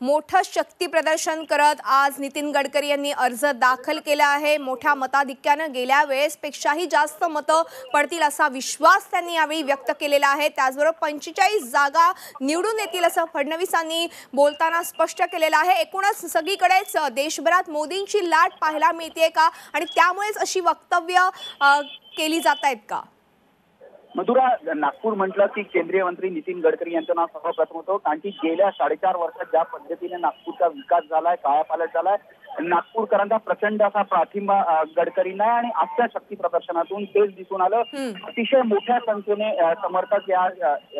मोठं शक्ती प्रदर्शन करत आज नितीन गडकरी यांनी अर्ज दाखल केला आहे. मोठ्या मताधिक्यानं गेल्या वेळेसपेक्षाही जास्त मतं पडतील असा विश्वास त्यांनी यावेळी व्यक्त केलेला आहे. त्याचबरोबर पंचेचाळीस जागा निवडून येतील असं फडणवीसांनी बोलताना स्पष्ट केलेलं आहे. एकूणच सगळीकडेच देशभरात मोदींची लाट पाहायला मिळते का? आणि त्यामुळेच अशी वक्तव्य केली जात आहेत का? मधुरा नागपूर म्हटलं की केंद्रीय मंत्री नितीन गडकरी यांचं नाव सर्वप्रथम होतं. कारण की गेल्या साडेचार वर्षात ज्या पद्धतीने नागपूरचा विकास झालाय कायापालट झालाय नागपूरकरांचा प्रचंड असा पाठिंबा गडकरींना आणि आजच्या शक्ती प्रदर्शनातून तेच दिसून आलं. अतिशय मोठ्या संख्येने समर्थक या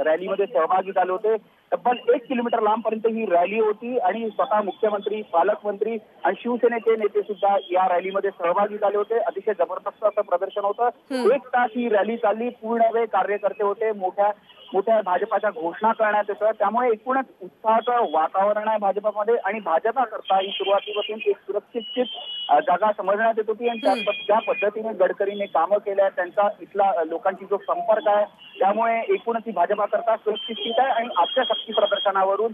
रॅलीमध्ये सहभागी झाले होते. तब्बल एक किलोमीटर लांबपर्यंत ही रॅली होती आणि स्वतः मुख्यमंत्री पालकमंत्री आणि शिवसेनेचे नेते सुद्धा या रॅलीमध्ये सहभागी झाले होते. अतिशय जबरदस्त असं प्रदर्शन होतं. एक तास ही रॅली चालली. पूर्ण वेळ कार्यकर्ते होते. मोठ्या मोठ्या भाजपाच्या घोषणा करण्यात येतं. त्यामुळे एकूणच उत्साहाचं वातावरण आहे भाजपामध्ये आणि भाजपाकरता ही सुरुवातीपासून एक सुरक्षित जागा समजण्यात येत होती आणि त्या पद्धतीने गडकरीने कामं केल्या त्यांचा इथला लोकांची जो संपर्क आहे त्यामुळे एकूणच ही भाजपाकरता सुरक्षित आहे आणि आजच्या शक्ती प्रदर्शनावरून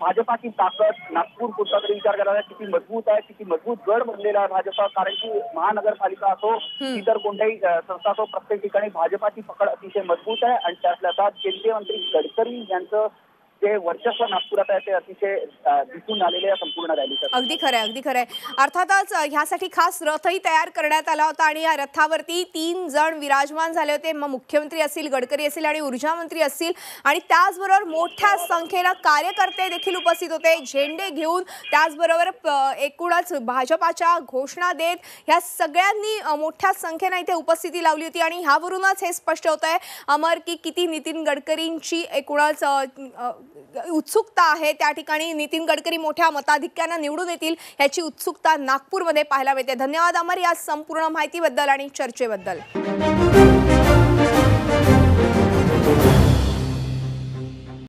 भाजपाची ताकद नागपूर पुरता तरी विचार करायला किती मजबूत आहे किती मजबूत गड बनलेला आहे भाजपा कारण की महानगरपालिका असो. इतर कोणत्याही संस्था असो प्रत्येक ठिकाणी भाजपाची पकड अतिशय मजबूत आहे आणि त्यातल्या त्यात केंद्रीय मंत्री गडकरी यांचं जे वर्चस्व नागपुरात आहे ते अतिशय दिसून आलेले या संपूर्ण रॅलीचं. अगदी खरं आहे अगदी खरं आहे. अर्थातच ह्यासाठी खास रथही तयार करण्यात आला होता आणि या रथावरती तीन जण विराजमान झाले होते. मग मुख्यमंत्री असतील गडकरी असतील आणि ऊर्जा मंत्री असतील. आणि त्याचबरोबर मोठ्या संख्येनं कार्यकर्ते देखील उपस्थित होते. झेंडे घेऊन त्याचबरोबर एकूणच भाजपाच्या घोषणा देत ह्या सगळ्यांनी मोठ्या संख्येनं इथे उपस्थिती लावली होती. आणि ह्यावरूनच हे स्पष्ट होत आहे अमर की किती नितीन गडकरींची एकूणच उत्सुकता आहे त्या ठिकाणी नितीन गडकरी मोठ्या मताधिक्यानं निवडून येतील याची उत्सुकता नागपूरमध्ये पाहायला मिळते. धन्यवाद अमर या संपूर्ण माहितीबद्दल आणि चर्चेबद्दल.